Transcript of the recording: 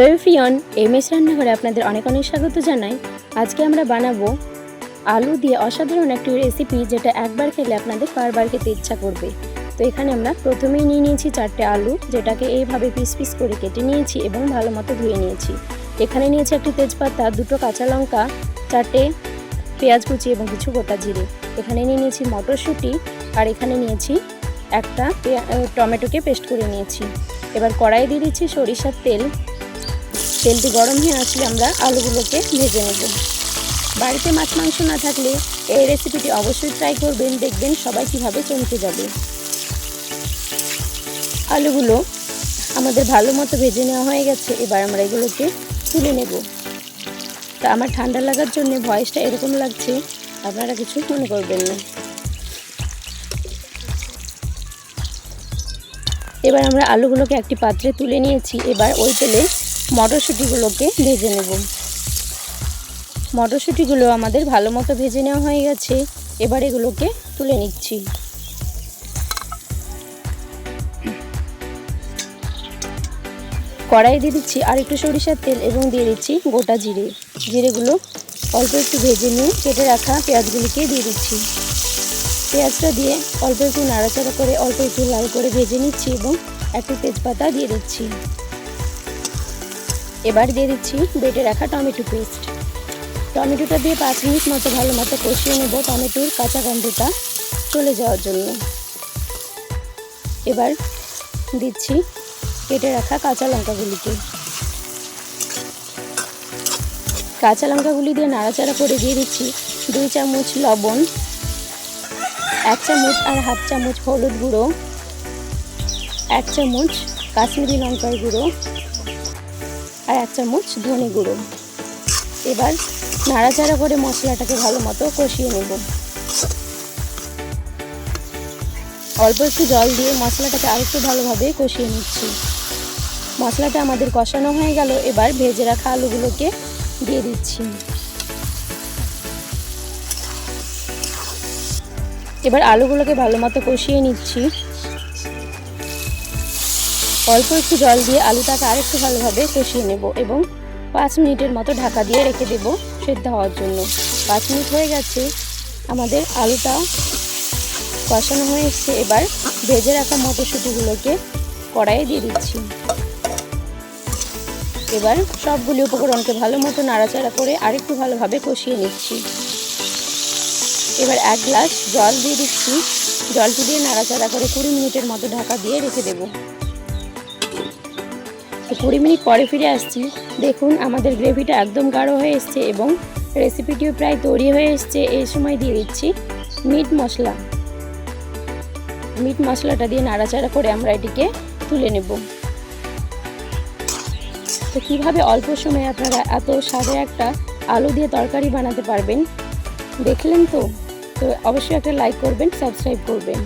রবিফিয়ন M S রান্নাঘরে আপনাদের অনেক অনেক স্বাগত জানাই। আজকে আমরা বানাবো আলু দিয়ে অসাধারণ একটি রেসিপি যেটা একবার খেলে আপনাদের বারবার খেতে ইচ্ছা করবে। তো এখানে আমরা প্রথমেই নিয়ে নিয়েছি চারটে আলু, যেটাকে এইভাবে পিস পিস করে কেটে নিয়েছি এবং ভালো মতো ধুয়ে নিয়েছি। এখানে নিয়েছি একটি তেজপাতা, দুটো কাঁচা লঙ্কা, চারটে পেঁয়াজ কুচি এবং কিছু গোটা জিরে। এখানে নিয়ে নিয়েছি মটরশুঁটি আর এখানে নিয়েছি একটা টমেটোকে পেস্ট করে নিয়েছি। এবার কড়াই দিয়ে দিচ্ছি সরিষার তেল। তেলটি গরম হয়ে আসলে আমরা আলুগুলোকে ভেজে নেব। বাড়িতে মাছ, মাংস না থাকলে এই রেসিপিটি অবশ্যই ট্রাই করবেন, দেখবেন সবাই কীভাবে চমকে যাবে। আলুগুলো আমাদের ভালো মতো ভেজে নেওয়া হয়ে গেছে, এবার আমরা এগুলোকে তুলে নেব। তা আমার ঠান্ডা লাগার জন্য ভয়েসটা এরকম লাগছে, আপনারা কিছু মনে করবেন না। এবার আমরা আলুগুলোকে একটি পাত্রে তুলে নিয়েছি, এবার ওই তেলে মটরশুঁটিগুলোকে ভেজে নেব। মটরশুঁটিগুলো আমাদের ভালো মতো ভেজে নেওয়া হয়ে গেছে। এবার এগুলোকে তুলে নিচ্ছি। কড়াই দিয়ে দিচ্ছি আর একটু সরিষার তেল এবং দিয়ে দিচ্ছি গোটা জিরে। জিরেগুলো অল্প একটু ভেজে নিয়ে কেটে রাখা পেঁয়াজগুলিকে দিয়ে দিচ্ছি। পেঁয়াজটা দিয়ে অল্প একটু নাড়াচাড়া করে অল্প একটু লাল করে ভেজে নিচ্ছি এবং একটু তেজপাতা দিয়ে দিচ্ছি। এবার দিয়ে দিচ্ছি বেটে রাখা টমেটো পেস্ট। টমেটোটা দিয়ে পাঁচ মিনিট মতো ভালো মতো কষিয়ে নেব টমেটোর কাঁচা গন্ধটা চলে যাওয়ার জন্য। এবার দিচ্ছি কেটে রাখা কাঁচা লঙ্কাগুলিকে। কাঁচা লঙ্কাগুলি দিয়ে নাড়াচাড়া করে দিয়ে দিচ্ছি দুই চামচ লবণ, এক চামচ আর হাফ চামচ হলুদ গুঁড়ো, এক চামচ কাশ্মীরি লঙ্কার গুঁড়ো আর এক চামচ ধনে গুঁড়ো। এবার নাড়াচাড়া করে মশলাটাকে ভালো মতো কষিয়ে নেব। অল্প একটু জল দিয়ে মশলাটাকে আরেকটু ভালোভাবে কষিয়ে নিচ্ছি। মশলাটা আমাদের কষানো হয়ে গেল, এবার ভেজে রাখা আলুগুলোকে দিয়ে দিচ্ছি। এবার আলুগুলোকে ভালো মতো কষিয়ে নিচ্ছি। অল্প একটু জল দিয়ে আলুটাকে আরেকটু ভালোভাবে কষিয়ে নেব এবং পাঁচ মিনিটের মতো ঢাকা দিয়ে রেখে দেব সেদ্ধ হওয়ার জন্য। পাঁচ মিনিট হয়ে গেছে। আমাদের আলুটা কষানো হয়ে এসছে। এবার ভেজে রাখা মটরশুঁটিগুলোকে কড়াইয়ে দিয়ে দিচ্ছি। এবার সবগুলি উপকরণকে ভালো মতো নাড়াচাড়া করে আরেকটু ভালোভাবে কষিয়ে নিচ্ছি। এবার এক গ্লাস জল দিয়ে দিচ্ছি। জলটি দিয়ে নাড়াচাড়া করে কুড়ি মিনিটের মতো ঢাকা দিয়ে রেখে দেবো। তো কুড়ি মিনিট পরে ফিরে আসছি। দেখুন, আমাদের গ্রেভিটা একদম গাঢ় হয়ে এসছে এবং রেসিপিটিও প্রায় তৈরি হয়ে এসছে। এই সময় দিয়ে দিচ্ছি মিট মশলা। মিট মশলাটা দিয়ে নাড়াচাড়া করে আমরা এটিকে তুলে নেব। তো কীভাবে অল্প সময়ে আপনারা এত স্বাদের একটা আলু দিয়ে তরকারি বানাতে পারবেন, দেখলেন তো? তো অবশ্যই একটা লাইক করবেন, সাবস্ক্রাইব করবেন।